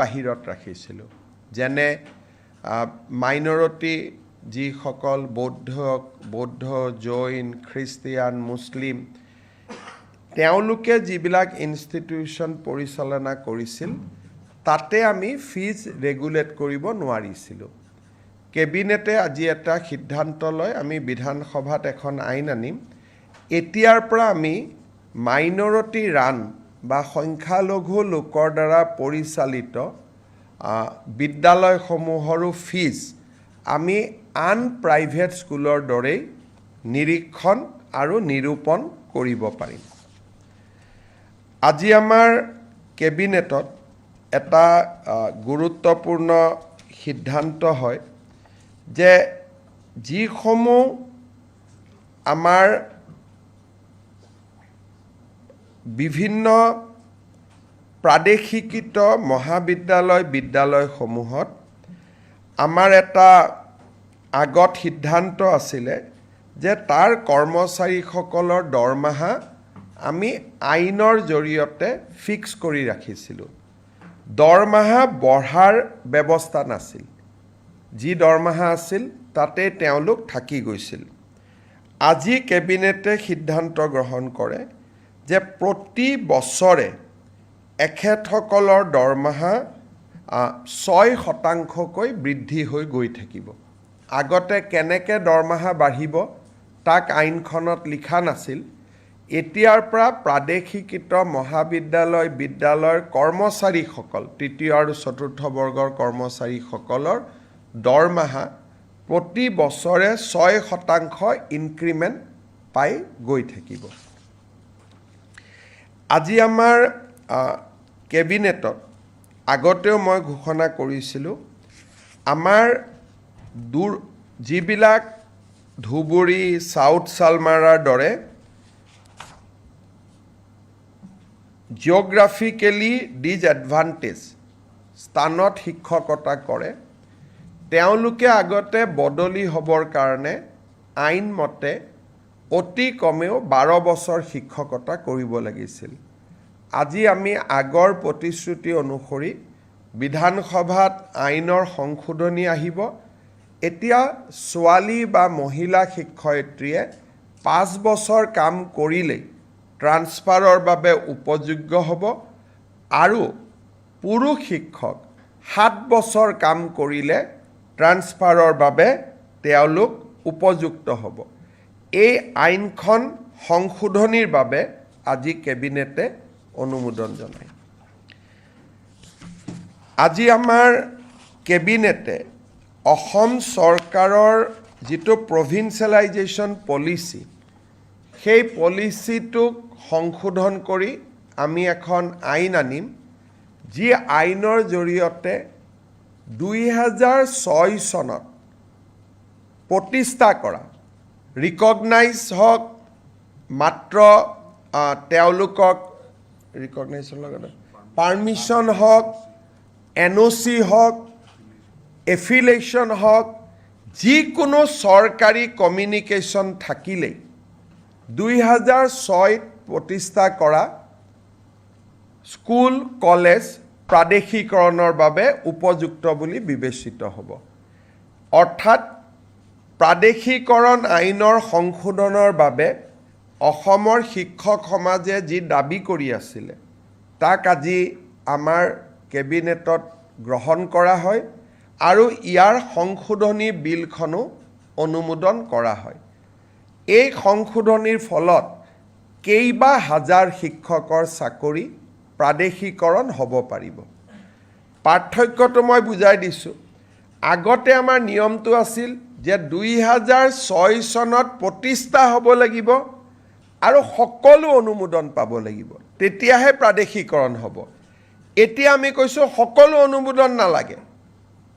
বাহিৰত ৰাখিছিলোঁ। যেনে মাইনৰিটি যিসকল বৌদ্ধ বৌদ্ধ জৈন খ্ৰীষ্টিয়ান মুছলিম তেওঁলোকে যিবিলাক ইনষ্টিটিউশ্যন পৰিচালনা কৰিছিল তাতে আমি ফিজ ৰেগুলেট কৰিব নোৱাৰিছিলোঁ। কেবিনেটে আজি এটা সিদ্ধান্ত লয় আমি বিধানসভাত এখন আইন আনিম। এতিয়াৰ পৰা আমি মাইনৰিটি ৰান বা সংখ্যালঘু লোকৰ দ্বাৰা পৰিচালিত বিদ্যালয়সমূহৰো ফিজ আমি আন প্ৰাইভেট স্কুলৰ দৰেই নিৰীক্ষণ আৰু নিৰূপণ কৰিব পাৰিম। আজি আমাৰ কেবিনেটত এটা গুৰুত্বপূৰ্ণ সিদ্ধান্ত হয় যে যিসমূহ আমাৰ বিভিন্ন প্ৰাদেশিকৃত মহাবিদ্যালয় বিদ্যালয়সমূহত আমাৰ এটা আগত সিদ্ধান্ত আছিলে যে তাৰ কৰ্মচাৰীসকলৰ দৰমহা আমি আইনৰ জৰিয়তে ফিক্স কৰি ৰাখিছিলোঁ। দৰমহা বঢ়াৰ ব্যৱস্থা নাছিল। যি দৰমহা আছিল তাতে তেওঁলোক থাকি গৈছিল। আজি কেবিনেটে সিদ্ধান্ত গ্ৰহণ কৰে যে প্ৰতি বছৰে এখেতসকলৰ দৰমহা ছয় শতাংশকৈ বৃদ্ধি হৈ গৈ থাকিব। আগতে কেনেকৈ দৰমহা বাঢ়িব তাক আইনখনত লিখা নাছিল। এতিয়াৰ পৰা প্ৰাদেশিকৃত মহাবিদ্যালয় বিদ্যালয়ৰ কৰ্মচাৰীসকল তৃতীয় আৰু চতুৰ্থ বৰ্গৰ কৰ্মচাৰীসকলৰ দৰমহা প্ৰতি বছৰে ছয় শতাংশ ইনক্ৰিমেণ্ট পাই গৈ থাকিব। আজি আমাৰ কেবিনেটত আগতেও মই ঘোষণা কৰিছিলোঁ, আমাৰ দূৰ, যিবিলাক ধুবুৰী, চাউথ চালমাৰাৰ দৰে জিঅ'গ্ৰাফিকেলি ডিজএডভান্টেজ স্থানত শিক্ষকতা কৰে, তেওঁলোকে আগতে বদলি হ'বৰ কাৰণে আইনমতে অতি কমেও বাৰ বছৰ শিক্ষকতা কৰিব লাগিছিল। আজি আমি আগৰ প্ৰতিশ্ৰুতি অনুসৰি বিধানসভাত আইনৰ সংশোধনী আহিব। এতিয়া ছোৱালী বা মহিলা শিক্ষয়িত্ৰীয়ে পাঁচ বছৰ কাম কৰিলেই ট্ৰান্সফাৰৰ বাবে উপযোগ্য হ'ব আৰু পুৰুষ শিক্ষক সাত বছৰ কাম কৰিলে ট্ৰান্সফাৰৰ বাবে তেওঁলোক উপযুক্ত হ'ব। এই আইনখন সংশোধনীৰ বাবে আজি কেবিনেটে অনুমোদন জনায়। আজি আমাৰ কেবিনেটে অসম চৰকাৰৰ যিটো প্ৰভিন্সিয়েলাইজেশ্যন পলিচি সেই পলিচিটোক সংশোধন কৰি আমি এখন আইন আনিম, যি আইনৰ জৰিয়তে দুই হাজাৰ ছয় চনত প্ৰতিষ্ঠা কৰা ৰিকগনাইজ হওক মাত্ৰ তেওঁলোকক ৰিকগনাইজৰ লগতে পাৰ্মিশ্যন হওক এন অ' চি হওক এফিলেশ্যন হওক যিকোনো চৰকাৰী কমিউনিকেশ্যন থাকিলেই দুই হাজাৰ ছয়ত প্ৰতিষ্ঠা কৰা স্কুল, কলেজ প্ৰাদেশিকৰণৰ বাবে উপযুক্ত বুলি বিবেচিত হ'ব। অৰ্থাৎ প্ৰাদেশিকৰণ আইনৰ সংশোধনৰ বাবে অসমৰ শিক্ষক সমাজে যি দাবী কৰি আছিলে তাক আজি আমাৰ কেবিনেটত গ্ৰহণ কৰা হয় আৰু ইয়াৰ সংশোধনী বিলখনো অনুমোদন কৰা হয়। এই সংশোধনীৰ ফলত কেইবা হাজাৰ শিক্ষকৰ চাকৰি প্ৰাদেশিকৰণ হ'ব পাৰিব। পাৰ্থক্যটো মই বুজাই দিছোঁ। আগতে আমাৰ নিয়মটো আছিল যে দুই হাজাৰ ছয় চনত প্ৰতিষ্ঠা হ'ব লাগিব আৰু সকলো অনুমোদন পাব লাগিব। তেতিয়াহে প্ৰাদেশিকৰণ হ'ব। এতিয়া আমি কৈছোঁ সকলো অনুমোদন নালাগে।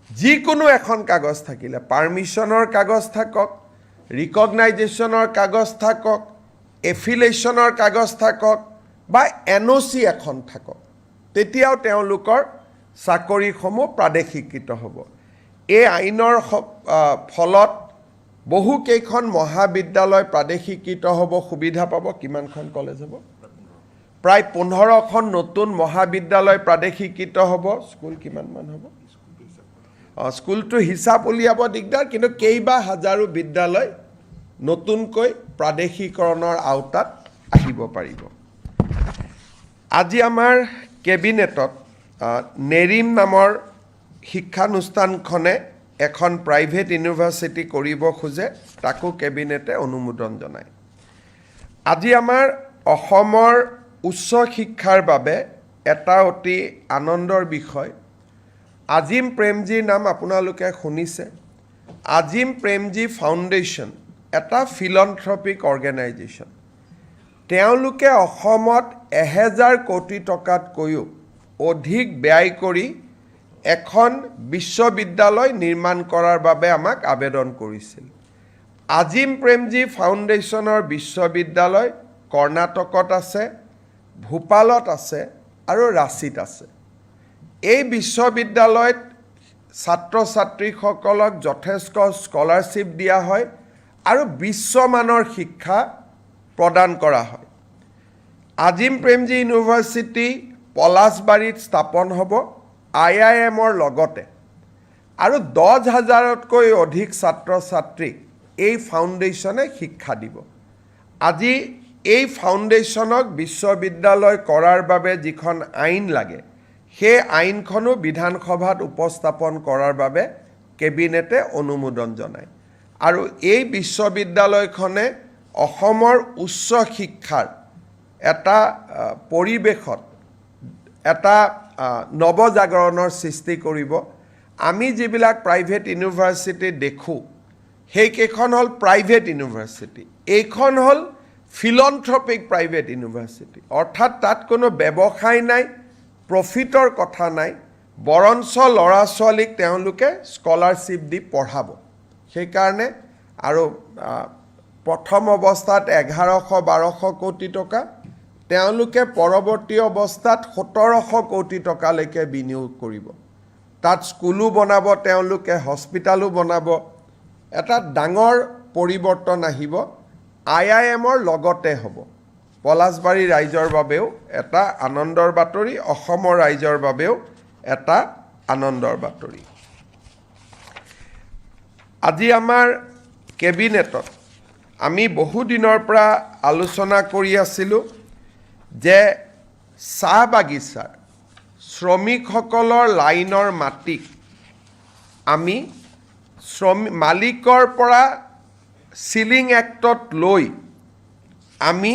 যিকোনো এখন কাগজ থাকিলে পাৰ্মিশ্যনৰ কাগজ থাকক ৰিকগনাইজেশ্যনৰ কাগজ থাকক এফিলেশ্যনৰ কাগজ থাকক বা এন অ' চি এখন থাকক তেতিয়াও তেওঁলোকৰ চাকৰিসমূহ প্ৰাদেশিকৃত হ'ব। এই আইনৰ ফলত বহুকেইখন মহাবিদ্যালয় প্ৰাদেশিকৃত হ'ব সুবিধা পাব। কিমানখন কলেজ হ'ব? প্ৰায় পোন্ধৰখন নতুন মহাবিদ্যালয় প্ৰাদেশিকৃত হ'ব। স্কুল কিমানমান হ'ব? অঁ স্কুলটো হিচাপ উলিয়াব দিগদাৰ কিন্তু কেইবা হাজাৰো বিদ্যালয় নতুনকৈ প্ৰাদেশিকৰণৰ আওতাত আহিব পাৰিব। আজি আমাৰ কেবিনেটত নেৰিম নামৰ শিক্ষানুষ্ঠানখনে এখন প্ৰাইভেট ইউনিভাৰ্চিটি কৰিব খোজে তাকো কেবিনেটে অনুমোদন জনায়। আজি আমাৰ অসমৰ উচ্চ শিক্ষাৰ বাবে এটা অতি আনন্দৰ বিষয়। আজিম প্ৰেমজীৰ নাম আপোনালোকে শুনিছে। আজিম প্ৰেমজী ফাউণ্ডেশ্যন এটা ফিলন্থ্ৰপিক অৰ্গেনাইজেশ্যন তেওঁলোকে অসমত এহেজাৰ কোটি টকাতকৈও অধিক ব্যয় কৰি এখন বিশ্ববিদ্যালয় নিৰ্মাণ কৰাৰ বাবে আমাক আবেদন কৰিছিল। আজিম প্ৰেমজী ফাউণ্ডেশ্যনৰ বিশ্ববিদ্যালয় কৰ্ণাটকত আছে, ভূপালত আছে আৰু ৰাঁচীত আছে। এই বিশ্ববিদ্যালয়ত ছাত্ৰ ছাত্ৰীসকলক যথেষ্ট স্কলাৰশ্বিপ দিয়া হয় আৰু বিশ্বমানৰ শিক্ষা প্ৰদান কৰা হয়। আজিম প্ৰেমজী ইউনিভাৰ্চিটি পলাশবাৰীত স্থাপন হ'ব। আই আই এমৰ লগতে আৰু দহ হাজাৰতকৈ অধিক ছাত্ৰ ছাত্ৰীক এই ফাউণ্ডেশ্যনে শিক্ষা দিব। আজি এই ফাউণ্ডেশ্যনক বিশ্ববিদ্যালয় কৰাৰ বাবে যিখন আইন লাগে সেই আইনখনো বিধানসভাত উপস্থাপন কৰাৰ বাবে কেবিনেটে অনুমোদন জনায়। আৰু এই বিশ্ববিদ্যালয়খনে অসমৰ উচ্চ শিক্ষাৰ এটা পৰিৱেশত এটা নৱজাগৰণৰ সৃষ্টি কৰিব। আমি যিবিলাক প্ৰাইভেট ইউনিভাৰ্চিটি দেখোঁ সেইকেইখন হ'ল প্ৰাইভেট ইউনিভাৰ্চিটি। এইখন হ'ল ফিলন্থ্ৰপিক প্ৰাইভেট ইউনিভাৰ্চিটি। অৰ্থাৎ তাত কোনো ব্যৱসায় নাই প্ৰফিটৰ কথা নাই বৰঞ্চ ল'ৰা ছোৱালীক তেওঁলোকে স্কলাৰশ্বিপ দি পঢ়াব। সেইকাৰণে আৰু প্ৰথম অৱস্থাত এঘাৰশ বাৰশ কোটি টকা তেওঁলোকে পৰৱৰ্তী অৱস্থাত সোতৰশ কোটি টকালৈকে বিনিয়োগ কৰিব। তাত স্কুলো বনাব তেওঁলোকে হস্পিটালো বনাব। এটা ডাঙৰ পৰিৱৰ্তন আহিব আই আই এমৰ লগতে হ'ব। পলাশবাৰী ৰাইজৰ বাবেও এটা আনন্দৰ বাতৰি অসমৰ ৰাইজৰ বাবেও এটা আনন্দৰ বাতৰি। আজি আমাৰ কেবিনেটত আমি বহুদিনৰ পৰা আলোচনা কৰি আছিলোঁ। যে চাহ বাগিচাৰ শ্ৰমিকসকলৰ লাইনৰ মাটিক আমি শ্ৰমিক মালিকৰ পৰা চিলিং এক্টত লৈ আমি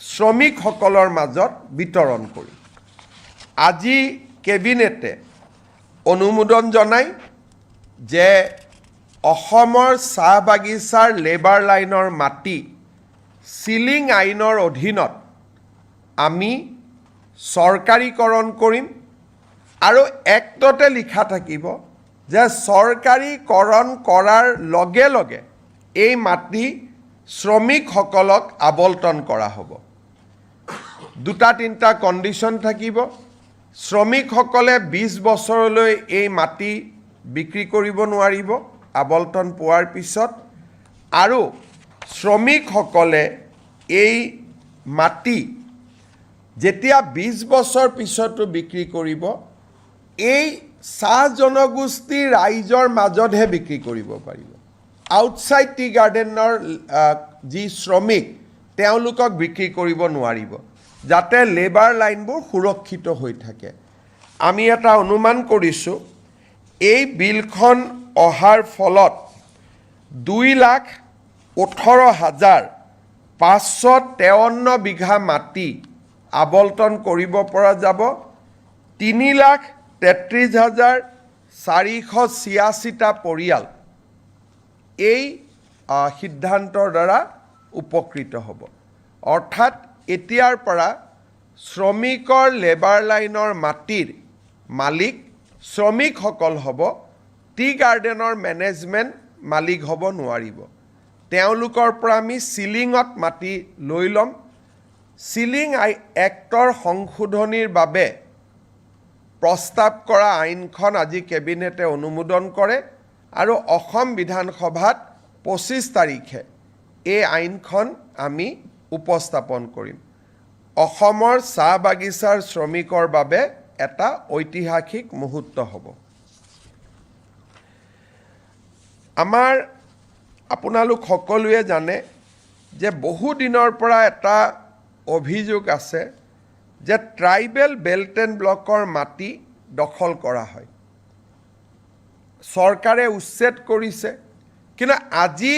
শ্ৰমিকসকলৰ মাজত বিতৰণ কৰিম। আজি কেবিনেটে অনুমোদন জনায় যে অসমৰ চাহ বাগিচাৰ লেবাৰ লাইনৰ মাটি চিলিং আইনৰ অধীনত আমি চৰকাৰীকৰণ কৰিম আৰু এক্টতে লিখা থাকিব যে চৰকাৰীকৰণ কৰাৰ লগে লগে এই মাটি শ্ৰমিকসকলক আবণ্টন কৰা হ'ব। দুটা তিনিটা কণ্ডিশ্যন থাকিব। শ্ৰমিকসকলে বিছ বছৰলৈ এই মাটি বিক্ৰী কৰিব নোৱাৰিব আবল্টন পোৱাৰ পিছত। আৰু শ্ৰমিকসকলে এই মাটি যেতিয়া বিছ বছৰ পিছতো বিক্ৰী কৰিব, এই চাহ জনগোষ্ঠীৰ ৰাইজৰ মাজতহে বিক্ৰী কৰিব পাৰিব। আউটছাইড টি গাৰ্ডেনৰ যি শ্ৰমিক, তেওঁলোকক বিক্ৰী কৰিব নোৱাৰিব, যাতে লেবাৰ লাইনবোৰ সুৰক্ষিত হৈ থাকে। আমি এটা অনুমান কৰিছোঁ, এই বিলখন অহাৰ ফলত দুই লাখ ওঠৰ হাজাৰ পাঁচশো তেৱন্ন বিঘা মাটি আবণ্টন কৰিব পৰা যাব। তিনি লাখ তেত্ৰিছ হাজাৰ চাৰিশ ছিয়াশীটা পৰিয়াল এই সিদ্ধান্তৰ দ্বাৰা উপকৃত হ'ব। অৰ্থাৎ এতিয়াৰ পৰা শ্ৰমিকৰ লেবাৰ লাইনৰ মাটিৰ মালিক শ্ৰমিকসকল হ'ব টি গাৰ্ডেনৰ মেনেজমেণ্ট মালিক হ'ব নোৱাৰিব। তেওঁলোকৰ পৰা আমি চিলিঙত মাটি লৈ ল'ম। চিলিং আই এক্টৰ সংশোধনীৰ বাবে প্ৰস্তাৱ কৰা আইনখন আজি কেবিনেটে অনুমোদন কৰে আৰু অসম বিধানসভাত পঁচিছ তাৰিখে এই আইনখন আমি উপস্থাপন কৰিম। অসমৰ চাহ বাগিচাৰ শ্ৰমিকৰ বাবে এটা ঐতিহাসিক মুহূৰ্ত হ'ব। আমাৰ আপোনালোক সকলোৱে জানে যে বহু দিনৰ পৰা এটা অভিযোগ আছে যে ট্ৰাইবেল বেল্ট এণ্ড ব্লকৰ মাটি দখল কৰা হয়। চৰকাৰে উচ্ছেদ কৰিছে কিন্তু আজি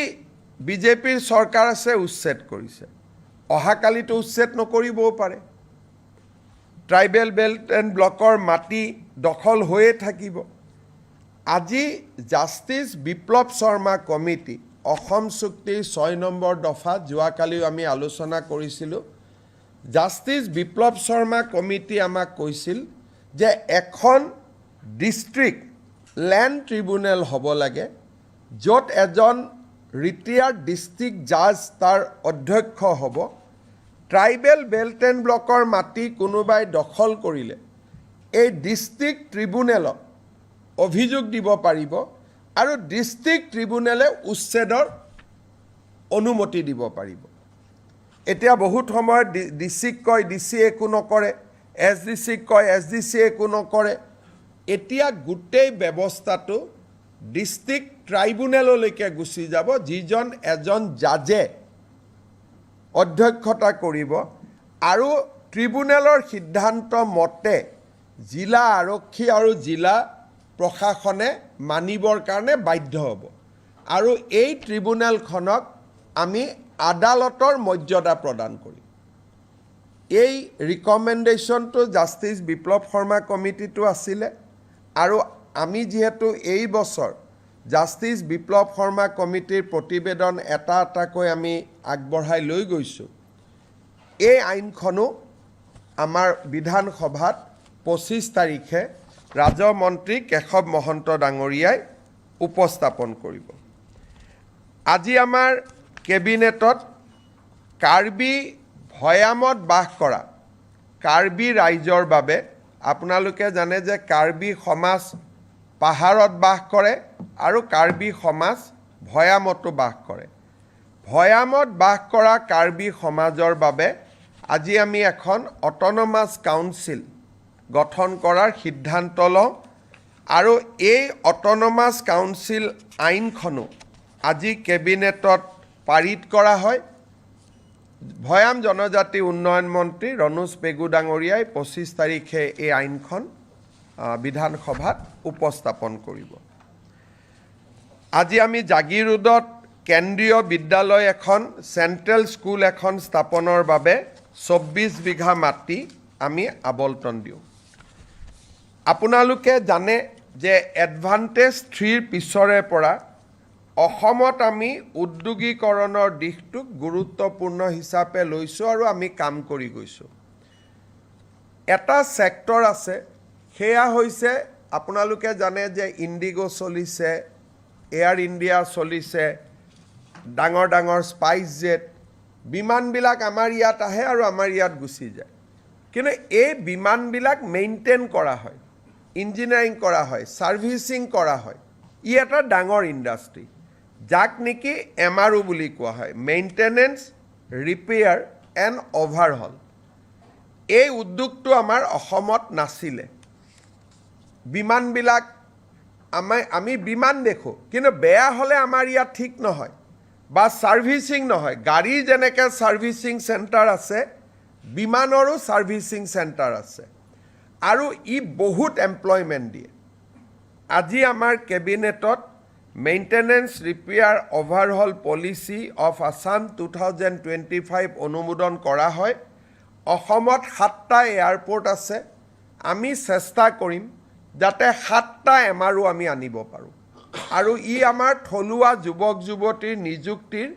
বিজেপিৰ চৰকাৰ আছে উচ্ছেদ কৰিছে। অহাকালিতো উচ্ছেদ নকৰিবও পাৰে। ট্ৰাইবেল বেল্ট এণ্ড ব্লকৰ মাটি দখল হৈয়ে থাকিব। আজি জাষ্টিছ বিপ্লৱ শৰ্মা কমিটি অসম চুক্তিৰ ছয় নম্বৰ দফা যোৱাকালিও আমি আলোচনা কৰিছিলোঁ। জাষ্টিছ বিপ্লৱ শৰ্মা কমিটি আমাক কৈছিল যে এখন ডিষ্ট্ৰিক্ট লেণ্ড ট্ৰিবিউনেল হ'ব লাগে য'ত এজন ৰিটায়াৰ্ড ডিষ্ট্ৰিক্ট জাজ তাৰ অধ্যক্ষ হ'ব। ট্ৰাইবেল বেল্ট এণ্ড ব্লকৰ মাটি কোনোবাই দখল কৰিলে এই ডিষ্ট্ৰিক্ট ট্ৰিবিউনেলত অভিযোগ দিব পাৰিব আৰু ডিষ্ট্ৰিক্ট ট্ৰিবিউনেলে উচ্ছেদৰ অনুমতি দিব পাৰিব। এতিয়া বহুত সময়ত ডি ডি কয় ডি চি একো নকৰে, এছ ডি চিক কয়, এছ ডি চি একো নকৰে। এতিয়া গোটেই ব্যৱস্থাটো ডিষ্ট্ৰিক্ট ট্ৰাইব্যুনেললৈকে গুচি যাব, যিজন এজন জাজে অধ্যক্ষতা কৰিব। আৰু ট্ৰিবিউনেলৰ সিদ্ধান্ত মতে জিলা আৰক্ষী আৰু জিলা প্ৰশাসনে মানিবৰ কাৰণে বাধ্য হ'ব। আৰু এই ট্ৰিবিউনেলখনক আমি আদালতৰ মৰ্যাদা প্ৰদান কৰিম। এই ৰিকমেণ্ডেশ্যনটো জাষ্টিছ বিপ্লৱ শৰ্মা কমিটিটো আছিলে আৰু আমি যিহেতু এই বছৰ জাষ্টিছ বিপ্লৱ শৰ্মা কমিটিৰ প্ৰতিবেদন এটা এটাকৈ আমি আগবঢ়াই লৈ গৈছোঁ। এই আইনখনো আমাৰ বিধানসভাত পঁচিছ তাৰিখে ৰাজমন্ত্ৰী কেশৱ মহন্ত ডাঙৰীয়াই উপস্থাপন কৰিব। আজি আমাৰ কেবিনেটত কাৰ্বি ভৈয়ামত বাস কৰা কাৰ্বি ৰাইজৰ বাবে আপোনালোকে জানে যে কাৰ্বি সমাজ পাহাৰত বাস কৰে আৰু কাৰ্বি সমাজ ভৈয়ামতো বাস কৰে। ভৈয়ামত বাস কৰা কাৰ্বি সমাজৰ বাবে আজি আমি এখন অট'নমাছ কাউন্সিল গঠন কৰাৰ সিদ্ধান্ত লওঁ আৰু এই অট'নমাছ কাউন্সিল আইনখনো আজি কেবিনেটত পাৰিত কৰা হয়। ভৈয়াম জনজাতি উন্নয়ন মন্ত্ৰী ৰণোজ পেগু ডাঙৰীয়াই পঁচিছ তাৰিখে এই আইনখন বিধানসভাত উপস্থাপন কৰিব। আজি আমি জাগিৰোডত কেন্দ্ৰীয় বিদ্যালয় এখন চেণ্ট্ৰেল স্কুল এখন স্থাপনৰ বাবে চৌব্বিছ বিঘা মাটি আমি আবলটন দিওঁ। আপোনালোকে জানে যে এডভান্টেজ থ্ৰীৰ পিছৰে পৰা অসমত আমি উদ্যোগীকৰণৰ দিশটোক গুৰুত্বপূৰ্ণ হিচাপে লৈছোঁ আৰু আমি কাম কৰি গৈছোঁ। এটা ছেক্টৰ আছে সেয়া হৈছে আপোনালোকে জানে যে ইণ্ডিগ' চলিছে এয়াৰ ইণ্ডিয়া চলিছে ডাঙৰ ডাঙৰ স্পাইচ জেট বিমানবিলাক আমাৰ ইয়াত আহে আৰু আমাৰ ইয়াত গুচি যায়। কিন্তু এই বিমানবিলাক মেইনটেইন কৰা হয় ইঞ্জিনিয়াৰিং কৰা হয় ছাৰ্ভিচিং কৰা হয় ই এটা ডাঙৰ ইণ্ডাষ্ট্ৰী যাক নেকি এম আৰ ইউ বুলি কোৱা হয়। মেইনটেনেঞ্চ ৰিপেয়াৰ এণ্ড অভাৰহল এই উদ্যোগটো আমাৰ অসমত নাছিলে। বিমানবিলাক আমাৰ, আমি বিমান দেখোঁ, কিন্তু বেয়া হ'লে আমাৰ ইয়াত ঠিক নহয় বা ছাৰ্ভিচিং নহয়। গাড়ীৰ যেনেকৈ ছাৰ্ভিচিং চেণ্টাৰ আছে, বিমানৰো ছাৰ্ভিচিং চেণ্টাৰ আছে। আৰু ই বহুত এমপ্লয়মেণ্ট দিয়ে। আজি আমাৰ কেবিনেটত maintenance repair overhaul policy of Assam two thousand twenty five অনুমোদন কৰা হয়। অসমত সাতটা এয়াৰপৰ্ট আছে। আমি চেষ্টা কৰিম যাতে সাতটা এম আৰ আমি আনিব পাৰোঁ। আৰু ই আমাৰ থলুৱা যুৱক যুৱতীৰ নিযুক্তিৰ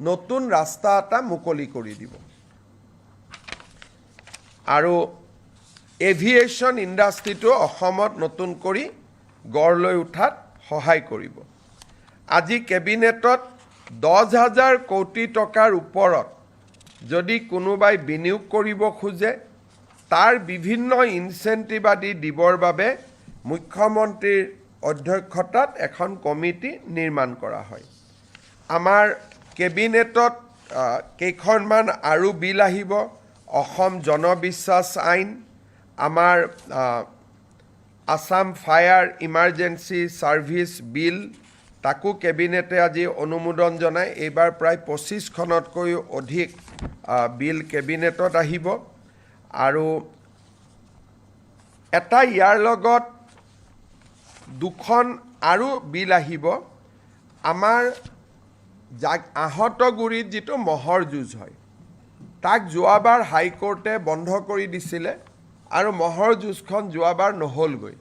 নতুন ৰাস্তা এটা মুকলি কৰি দিব। আৰু এভিয়েশ্যন ইণ্ডাষ্ট্ৰিটো অসমত নতুন কৰি গঢ় লৈ উঠাত সহায় কৰিব। আজি কেবিনেটত দহ হাজাৰ কোটি টকাৰ ওপৰত যদি কোনোবাই বিনিয়োগ কৰিব খোজে তাৰ বিভিন্ন ইনচেণ্টিভ আদি দিবৰ বাবে মুখ্যমন্ত্ৰীৰ অধ্যক্ষতাত এখন কমিটি নিৰ্মাণ কৰা হয়। আমাৰ কেবিনেটত কেইখনমান আৰু বিল আহিব অসম জনবিশ্বাস আইন আমাৰ Assam fire emergency service bill তাকো কেবিনেটে আজি অনুমোদন জনাই। এইবাৰ প্ৰায় পঁচিছখনতকৈও অধিক বিল কেবিনেটত আহিব। আৰু এটা ইয়াৰ লগত দুখন আৰু বিল আহিব। আমাৰ জাক আহঁতগুৰিত যিটো মহৰ যুঁজ হয় তাক যোৱাবাৰ হাইকোৰ্টে বন্ধ কৰি দিছিলে। আৰু মহৰ যুঁজখন যোৱাবাৰ নহ'লগৈ।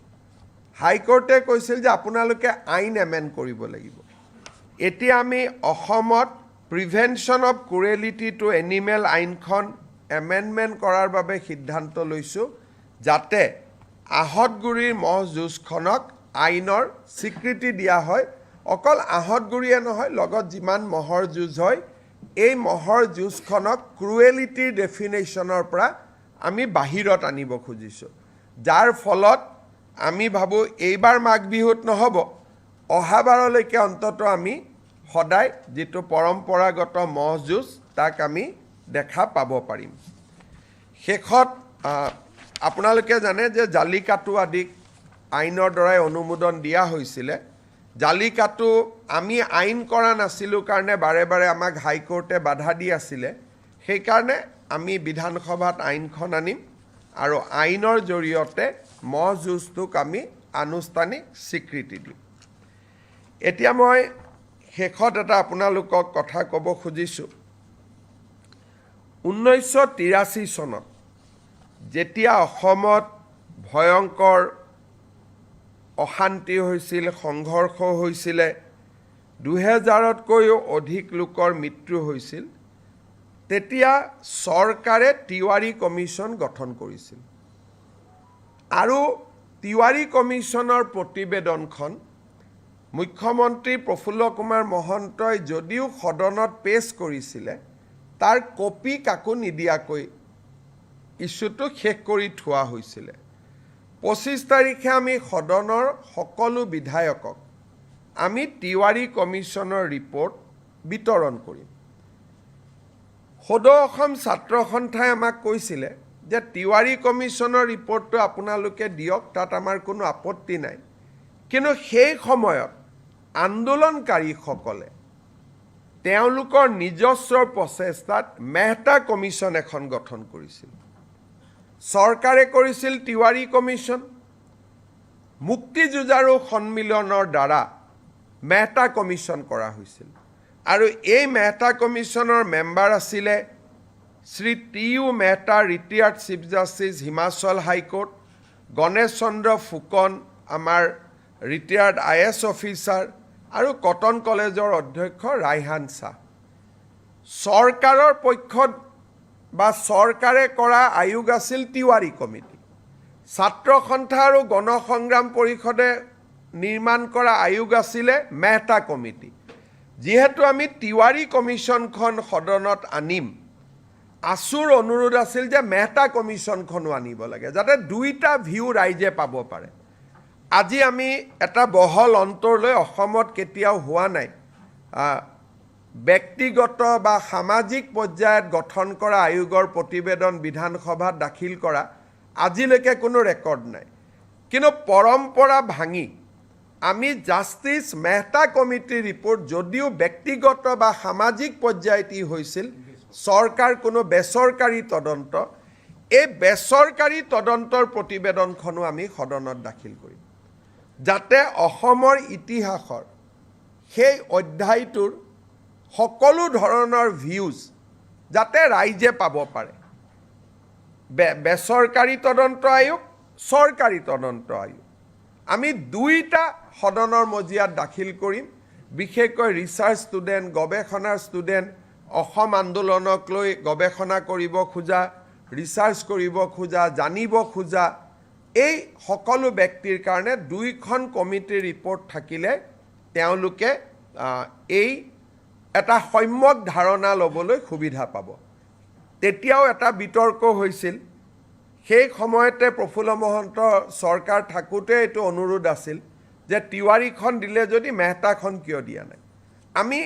হাইকোৰ্টে কৈছিল যে আপোনালোকে আইন এমেণ্ড কৰিব লাগিব। এতিয়া আমি অসমত prevention of cruelty to animal আইনখন এমেণ্ডমেণ্ট কৰাৰ বাবে সিদ্ধান্ত লৈছোঁ যাতে আহঁতগুৰিৰ মহ যুঁজখনক আইনৰ স্বীকৃতি দিয়া হয়। অকল আহঁতগুৰিয়ে নহয় লগত যিমান মহৰ যুঁজ হয় এই মহৰ যুঁজখনক ক্ৰুৱেলিটিৰ ডেফিনেশ্যনৰ পৰা আমি বাহিৰত আনিব খুজিছোঁ। যাৰ ফলত আমি ভাবোঁ এইবাৰ মাঘ বিহুত নহ'ব। অহাবাৰলৈকে অন্ততঃ আমি সদায় যিটো পৰম্পৰাগত ম'হ যুঁজ তাক আমি দেখা পাব পাৰিম। শেষত আপোনালোকে জানে যে জালিকাটো আদিক আইনৰ দ্বাৰাই অনুমোদন দিয়া হৈছিলে। জালিকাটো আমি আইন কৰা নাছিলোঁ কাৰণে বাৰে বাৰে আমাক হাইকোৰ্টে বাধা দি আছিলে। সেইকাৰণে আমি বিধানসভাত আইনখন আনিম। আৰু আইনৰ জৰিয়তে ম'হ যুঁজটোক আমি আনুষ্ঠানিক স্বীকৃতি দিম এতিয়া মই শেষত এটা আপোনালোকক কথা ক'ব খুজিছোঁ। ঊনৈছশ তিৰাশী চনত যেতিয়া অসমত ভয়ংকৰ অশান্তি হৈছিল সংঘৰ্ষ হৈছিলে দুহেজাৰতকৈও অধিক লোকৰ মৃত্যু হৈছিল তেতিয়া চৰকাৰে তিৱাৰী কমিশ্যন গঠন কৰিছিল। আৰু তিৱাৰী কমিশ্যনৰ প্ৰতিবেদনখন মুখ্যমন্ত্ৰী প্ৰফুল্ল কুমাৰ মহন্তই যদিও সদনত পেছ কৰিছিলে তাৰ কপি কাকো নিদিয়াকৈ ইছ্যুটো শেষ কৰি থোৱা হৈছিলে। পঁচিছ তাৰিখে আমি সদনৰ সকলো বিধায়কক আমি তিৱাৰী কমিশ্যনৰ ৰিপৰ্ট বিতৰণ কৰিম। সদৌ অসম ছাত্ৰ সন্থাই আমাক কৈছিলে যে তিৱাৰী কমিশ্যনৰ ৰিপৰ্টটো আপোনালোকে দিয়ক তাত আমাৰ কোনো আপত্তি নাই। কিন্তু সেই সময়ত আন্দোলনকাৰীসকলে তেওঁলোকৰ নিজস্ব প্ৰচেষ্টাত মেহতা কমিশ্যন এখন গঠন কৰিছিল। চৰকাৰে কৰিছিল তিৱাৰী কমিশ্যন মুক্তি যুঁজাৰু সন্মিলনৰ দ্বাৰা মেহতা কমিশ্যন কৰা হৈছিল। আৰু এই মেহতা কমিশ্যনৰ মেম্বাৰ আছিলে Shri T U Mehta retired chief justice Himachal high court Ganesh Chandra Phukan আমাৰ ৰিটায়াৰ্ড আই এছ অফিচাৰ আৰু কটন কলেজৰ অধ্যক্ষ ৰাইহান শ্বাহ। চৰকাৰৰ পক্ষত বা চৰকাৰে কৰা আয়োগ আছিল তিৱাৰী কমিটি। ছাত্ৰ সন্থা আৰু গণসংগ্ৰাম পৰিষদে নিৰ্মাণ কৰা আয়োগ আছিলে মেহতা কমিটি। যিহেতু আমি তিৱাৰী কমিশ্যনখন সদনত আনিম আচুৰ অনুৰোধ আছিল যে মেহতা কমিশ্যনখনো আনিব লাগে যাতে দুইটা ভিউ ৰাইজে পাব পাৰে। আজি আমি এটা বহল অন্তৰলৈ অসমত কেতিয়াও হোৱা নাই। ব্যক্তিগত বা সামাজিক পৰ্যায়ত গঠন কৰা আয়োগৰ প্ৰতিবেদন বিধানসভাত দাখিল কৰা আজিলৈকে কোনো ৰেকৰ্ড নাই। কিন্তু পৰম্পৰা ভাঙি আমি জাষ্টিছ মেহতা কমিটিৰ ৰিপৰ্ট যদিও ব্যক্তিগত বা সামাজিক পৰ্যায়ত ই হৈছিল, চৰকাৰ কোনো বেচৰকাৰী তদন্ত, এই বেচৰকাৰী তদন্তৰ প্ৰতিবেদনখনো আমি সদনত দাখিল কৰিম। যাতে অসমৰ ইতিহাসৰ সেই অধ্যায়টোৰ সকলো ধৰণৰ ভিউজ যাতে ৰাইজে পাব পাৰে। বেচৰকাৰী তদন্ত আয়োগ, চৰকাৰী তদন্ত আয়োগ। আমি দুইটা সদনৰ মজিয়াত দাখিল কৰিম। বিশেষকৈ ৰিচাৰ্চ ষ্টুডেণ্ট গৱেষণাৰ ষ্টুডেণ্ট অসম আন্দোলনক লৈ গৱেষণা কৰিব খোজা ৰিচাৰ্চ কৰিব খোজা, জানিব খোজা, এই সকলো ব্যক্তিৰ কাৰণে দুইখন কমিটিৰ ৰিপৰ্ট থাকিলে তেওঁলোকে এই এটা সম্যক ধাৰণা ল'বলৈ সুবিধা পাব। তেতিয়াও এটা বিতৰ্ক হৈছিল। সেই সময়তে প্ৰফুল্ল মহন্ত চৰকাৰ থাকোঁতে এইটো অনুৰোধ আছিল যে তিৱাৰীখন দিলে যদি মেহতাখন কিয় দিয়া নাই। আমি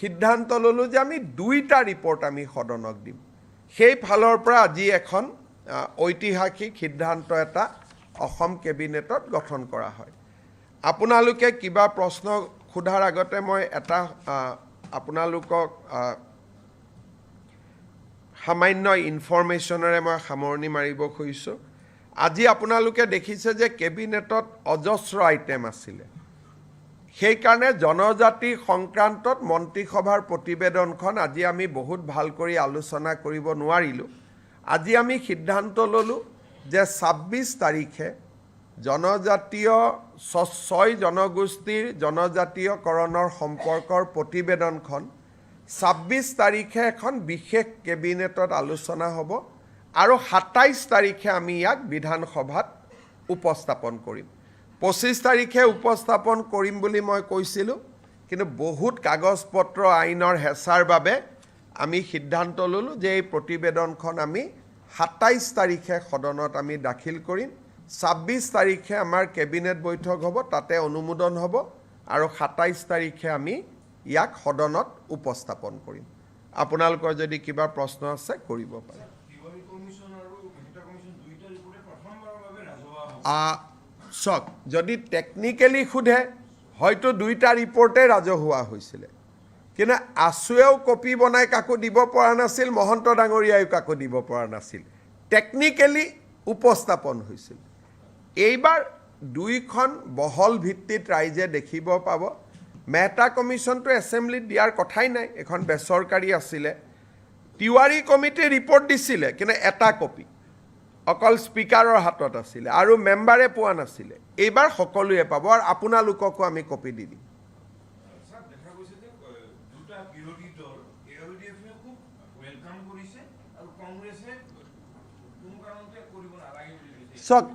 সিদ্ধান্ত ল'লোঁ যে আমি দুইটা ৰিপৰ্ট আমি সদনক দিম। সেই ফালৰ পৰা আজি এখন ঐতিহাসিক সিদ্ধান্ত এটা অসম কেবিনেটত গঠন কৰা হয়। আপোনালোকে কিবা প্ৰশ্ন সোধাৰ আগতে মই এটা আপোনালোকক সামান্য ইনফৰ্মেশ্যনেৰে মই সামৰণি মাৰিব খুজিছোঁ। আজি আপোনালোকে দেখিছে যে কেবিনেটত অজস্ৰ আইটেম আছিলে। সেইকাৰণে জনজাতি সংক্ৰান্তত মন্ত্ৰীসভাৰ প্ৰতিবেদনখন আজি আমি বহুত ভাল কৰি আলোচনা কৰিব নোৱাৰিলোঁ। আজি আমি সিদ্ধান্ত ল'লোঁ যে ছাব্বিছ তাৰিখে জনজাতীয় ছয় জনগোষ্ঠীৰ জনজাতীয়কৰণৰ সম্পৰ্কৰ প্ৰতিবেদনখন ছাব্বিছ তাৰিখে এখন বিশেষ কেবিনেটত আলোচনা হ'ব আৰু সাতাইছ তাৰিখে আমি ইয়াক বিধানসভাত উপস্থাপন কৰিম। পঁচিছ তাৰিখে উপস্থাপন কৰিম বুলি মই কৈছিলোঁ কিন্তু বহুত কাগজ পত্ৰ আইনৰ হেঁচাৰ বাবে আমি সিদ্ধান্ত ল'লোঁ যে এই প্ৰতিবেদনখন আমি সাতাইছ তাৰিখে সদনত আমি দাখিল কৰিম। ছাব্বিছ তাৰিখে আমাৰ কেবিনেট বৈঠক হ'ব তাতে অনুমোদন হ'ব আৰু সাতাইছ তাৰিখে আমি ইয়াক সদনত উপস্থাপন কৰিম। আপোনালোকৰ যদি কিবা প্ৰশ্ন আছে কৰিব পাৰে। চাওক যদি টেকনিকেলি সোধে হয়তো দুইটা ৰিপৰ্টে ৰাজহুৱা হৈছিলে। কিন্তু আছুৱেও কপি বনাই কাকো দিব পৰা নাছিল মহন্ত ডাঙৰীয়াইও কাকো দিব পৰা নাছিল। টেকনিকেলি উপস্থাপন হৈছিল। এইবাৰ দুইখন বহল ভিত্তিত ৰাইজে দেখিব পাব। মেহতা কমিশ্যনটো এছেম্বলিত দিয়াৰ কথাই নাই এখন বেচৰকাৰী আছিলে। তিৱাৰী কমিটিয়ে ৰিপৰ্ট দিছিলে কিন্তু এটা কপি অকল স্পীকাৰৰ হাতত আছিলে আৰু মেম্বাৰে পোৱা নাছিলে। এইবাৰ সকলোৱে পাব আৰু আপোনালোককো আমি কপি দি দিম। চাওক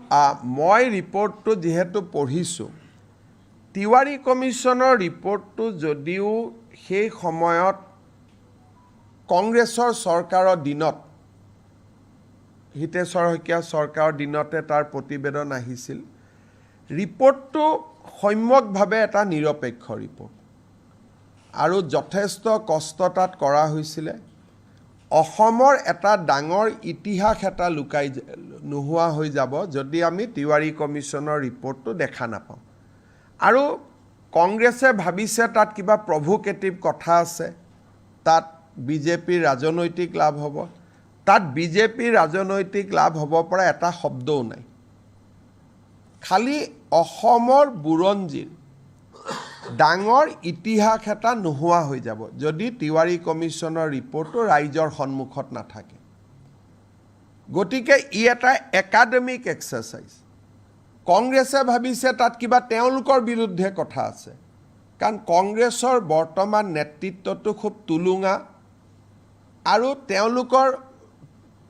মই ৰিপৰ্টটো যিহেতু পঢ়িছোঁ তিৱাৰী কমিশ্যনৰ ৰিপৰ্টটো যদিও সেই সময়ত কংগ্ৰেছৰ চৰকাৰৰ দিনত হিতেশ্বৰ শইকীয়া চৰকাৰৰ দিনতে তাৰ প্ৰতিবেদন আহিছিল ৰিপৰ্টটো সম্যকভাৱে এটা নিৰপেক্ষ ৰিপৰ্ট। আৰু যথেষ্ট কষ্ট তাত কৰা হৈছিলে। অসমৰ এটা ডাঙৰ ইতিহাস এটা লুকাই নোহোৱা হৈ যাব যদি আমি তিৱাৰী কমিশ্যনৰ ৰিপৰ্টটো দেখা নাপাওঁ। আৰু কংগ্ৰেছে ভাবিছে তাত কিবা প্ৰভোকেটিভ কথা আছে। তাত বিজেপিৰ ৰাজনৈতিক লাভ হ'ব। তাত বিজেপিৰ ৰাজনৈতিক লাভ হ'ব পৰা এটা শব্দও নাই। খালি অসমৰ বুৰঞ্জীৰ ডাঙৰ ইতিহাস এটা নোহোৱা হৈ যাব। যদি তিৱাৰী কমিশ্যনৰ ৰিপৰ্টটো ৰাইজৰ সন্মুখত নাথাকে। গতিকে ই এটা একাডেমিক এক্সাৰচাইজ কংগ্ৰেছে ভাবিছে তাত কিবা তেওঁলোকৰ বিৰুদ্ধে কথা আছে। কাৰণ কংগ্ৰেছৰ বৰ্তমান নেতৃত্বটো খুব তুলুঙা আৰু তেওঁলোকৰ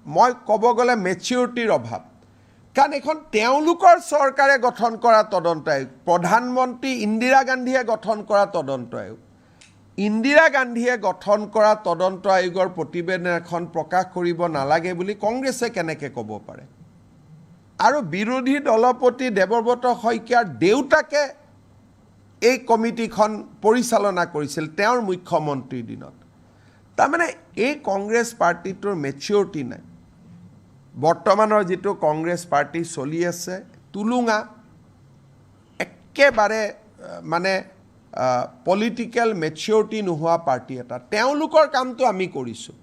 মই ক'ব গ'লে মেচিউৰিটিৰ অভাৱ। কাৰণ এইখন তেওঁলোকৰ চৰকাৰে গঠন কৰা তদন্ত আয়োগ প্ৰধানমন্ত্ৰী ইন্দিৰা গান্ধীয়ে গঠন কৰা তদন্ত আয়োগ। ইন্দিৰা গান্ধীয়ে গঠন কৰা তদন্ত আয়োগৰ প্ৰতিবেদন এখন প্ৰকাশ কৰিব নালাগে বুলি কংগ্ৰেছে কেনেকৈ ক'ব পাৰে? আৰু বিৰোধী দলপতি দেৱব্ৰত শইকীয়াৰ দেউতাকে এই কমিটিখন পৰিচালনা কৰিছিল তেওঁৰ মুখ্যমন্ত্ৰীৰ দিনত। তাৰমানে এই কংগ্ৰেছ পাৰ্টিটোৰ মেচিয়ৰিটি নাই। বৰ্তমানৰ যিটো কংগ্ৰেছ পাৰ্টি চলি আছে, তুলুঙা, একেবাৰে মানে পলিটিকেল মেচিয়ৰিটি নোহোৱা পাৰ্টি এটা। তেওঁলোকৰ কামটো আমি কৰিছোঁ।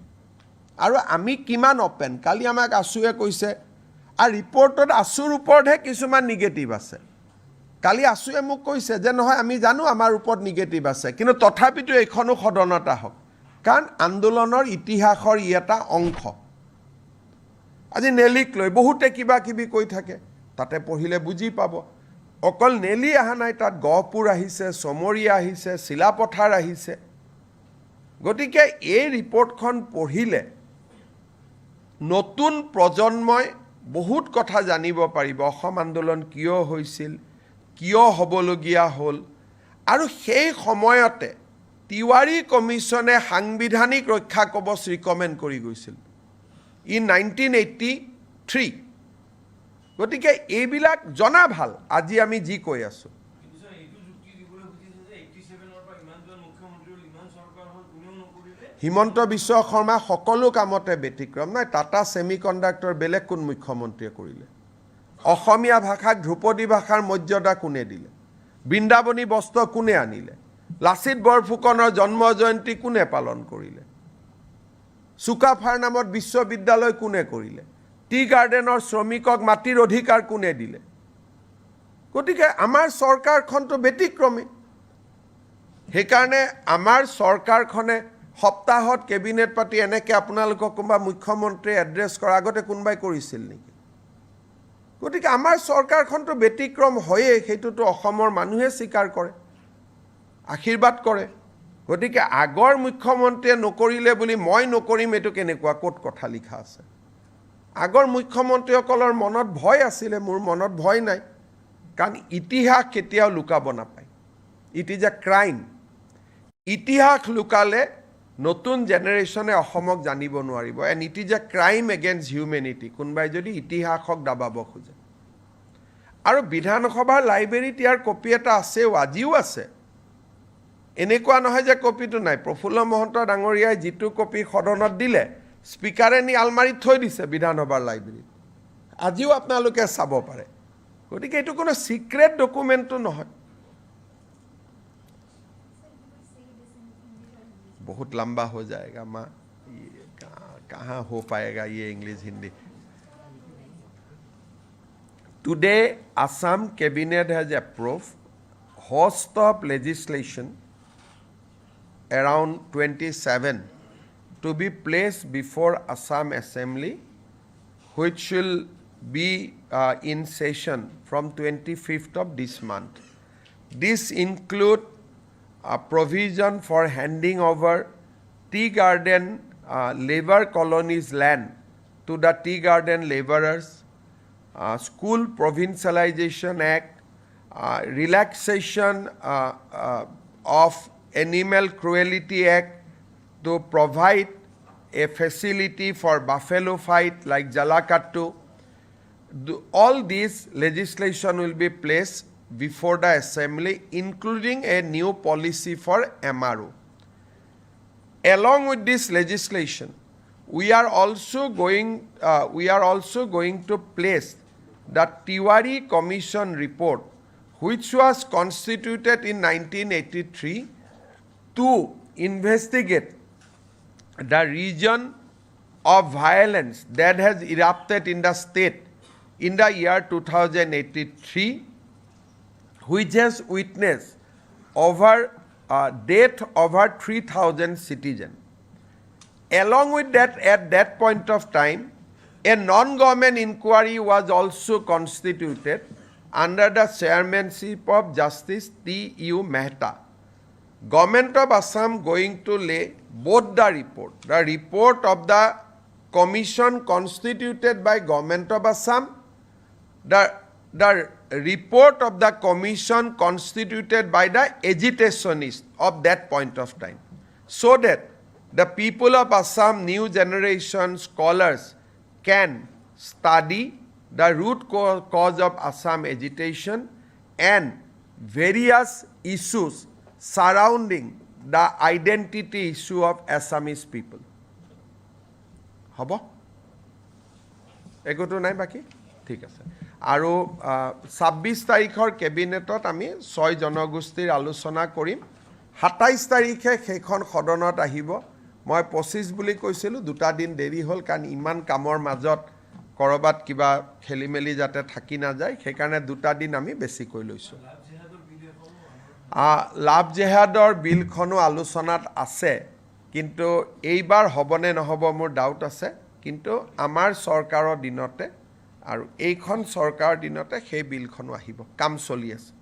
আৰু আমি কিমান অপেন কালি আমাক আছুৱে কৈছে আৰু ৰিপৰ্টত আছুৰ ওপৰতহে কিছুমান নিগেটিভ আছে। কালি আছুৱে মোক কৈছে যে নহয় আমি জানো আমাৰ ওপৰত নিগেটিভ আছে কিন্তু তথাপিতো এইখনো সদনত আহক কাৰণ আন্দোলনৰ ইতিহাসৰ ই এটা অংশ। আজি নেলিক লৈ বহুতে কিবা কিবি কৈ থাকে তাতে পঢ়িলে বুজি পাব। অকল নেলি অহা নাই তাত গহপুৰ আহিছে চমৰীয়া আহিছে চিলাপথাৰ আহিছে। গতিকে এই ৰিপৰ্টখন পঢ়িলে নতুন প্ৰজন্মই বহুত কথা জানিব পাৰিব। অসম আন্দোলন কিয় হৈছিল কিয় হ'বলগীয়া হ'ল আৰু সেই সময়তে তিৱাৰী কমিশ্যনে সাংবিধানিক ৰক্ষা কবচ ৰিকমেণ্ড কৰি গৈছিল। In nineteen eighty three. গতিকে এইবিলাক জনা ভাল আজি আমি যি কৈ আছোঁ কিন্তু ছাৰ এইটো যুক্তি দিবলৈ খুজিছে যে এইটি ছেভেনৰ পৰা ইমানজন মুখ্যমন্ত্ৰী হ'ল ইমান চৰকাৰ হ'ল কোনেও নকৰিলে হিমন্ত বিশ্ব শৰ্মা সকলো কামতে ব্যতিক্ৰম। নাই টাটা ছেমি কণ্ডাক্টৰ বেলেগ কোন মুখ্যমন্ত্ৰীয়ে কৰিলে? অসমীয়া ভাষাক ধ্ৰুপদী ভাষাৰ মৰ্যাদা কোনে দিলে? বৃন্দাবনী বস্ত্ৰ কোনে আনিলে? লাচিত বৰফুকনৰ জন্ম জয়ন্তী কোনে পালন কৰিলে? চুকাফাৰ নামত বিশ্ববিদ্যালয় কোনে কৰিলে? টি গাৰ্ডেনৰ শ্ৰমিকক মাটিৰ অধিকাৰ কোনে দিলে? গতিকে আমাৰ চৰকাৰখনটো ব্যতিক্ৰমী। সেইকাৰণে আমাৰ চৰকাৰখনে সপ্তাহত কেবিনেট পাতি এনেকৈ আপোনালোকক কোনোবা মুখ্যমন্ত্ৰীয়ে এড্ৰেছ কৰাৰ আগতে কোনোবাই কৰিছিল নেকি? গতিকে আমাৰ চৰকাৰখনটো ব্যতিক্ৰম হয়েই সেইটোতো অসমৰ মানুহে স্বীকাৰ কৰে আশীৰ্বাদ কৰে। গতিকে আগৰ মুখ্যমন্ত্ৰীয়ে নকৰিলে বুলি মই নকৰিম এইটো কেনেকুৱা ক'ত কথা লিখা আছে? আগৰ মুখ্যমন্ত্ৰীসকলৰ মনত ভয় আছিলে মোৰ মনত ভয় নাই। কাৰণ ইতিহাস কেতিয়াও লুকাব নাপায়। ইট ইজ এ ক্ৰাইম ইতিহাস লুকালে নতুন জেনেৰেশ্যনে অসমক জানিব নোৱাৰিব। And it is a crime against humanity কোনোবাই যদি ইতিহাসক দাবাব খোজে। আৰু বিধানসভাৰ লাইব্ৰেৰীত ইয়াৰ কপি এটা আছেও, আজিও আছে। এনেকুৱা নহয় যে কপিটো নাই। প্ৰফুল্ল মহন্ত ডাঙৰীয়াই যিটো কপি সদনত দিলে স্পীকাৰে নি আলমাৰীত থৈ দিছে বিধানসভাৰ লাইব্ৰেৰীত আজিও আপোনালোকে চাব পাৰে। গতিকে এইটো কোনো চিক্ৰেট ডকুমেণ্টটো নহয়। बहुत लंबा हो जाएगा माँ कहाँ हो पाएगा ये English Hindi Today, Assam cabinet has approved host of legislation around 27 to be placed before Assam Assembly, which will be uh, in session from 25th of this month. This include a provision for handing over tea garden uh, labor colonies land to the tea garden laborers, uh, School Provincialization Act, uh, relaxation uh, uh, of Animal Cruelty Act to provide a facility for buffalo fight like Jalakattu. All these legislation will be placed before the assembly, including a new policy for MRO. Along with this legislation, we are also going, uh, we are also going to place the Tiwari Commission report, which was constituted in 1983 to investigate the region of violence that has erupted in the state in the year 2083 which has witnessed over uh, death over 3000 citizens along with that at that point of time a non-government inquiry was also constituted under the chairmanship of justice t u mehta. Government of assam going to lay both the report. The report of the commission constituted by government of assam the, the report of the commission constituted by the agitationists of that point of time so that the people of assam new generation scholars can study the root cause of assam agitation and various issues surrounding the identity issue of assamese people হ'ব একোতো নাই বাকী ঠিক আছে আৰু ছাব্বিছ তাৰিখৰ কেবিনেটত আমি ছয় জনগোষ্ঠীৰ আলোচনা কৰিম। সাতাইছ তাৰিখে সেইখন সদনত আহিব। মই পঁচিছ বুলি কৈছিলোঁ দুটা দিন দেৰি হ'ল কাৰণ ইমান কামৰ মাজত ক'ৰবাত কিবা খেলি মেলি যাতে থাকি নাযায় সেইকাৰণে দুটা দিন আমি বেছিকৈ লৈছোঁ। লাভ জেহাদৰ বিলখনো আলোচনাত আছে কিন্তু এইবাৰ হ'বনে নহ'ব মোৰ ডাউট আছে। কিন্তু আমাৰ চৰকাৰৰ দিনতে আৰু এইখন চৰকাৰৰ দিনতে সেই বিলখনো আহিব। কাম চলি আছে।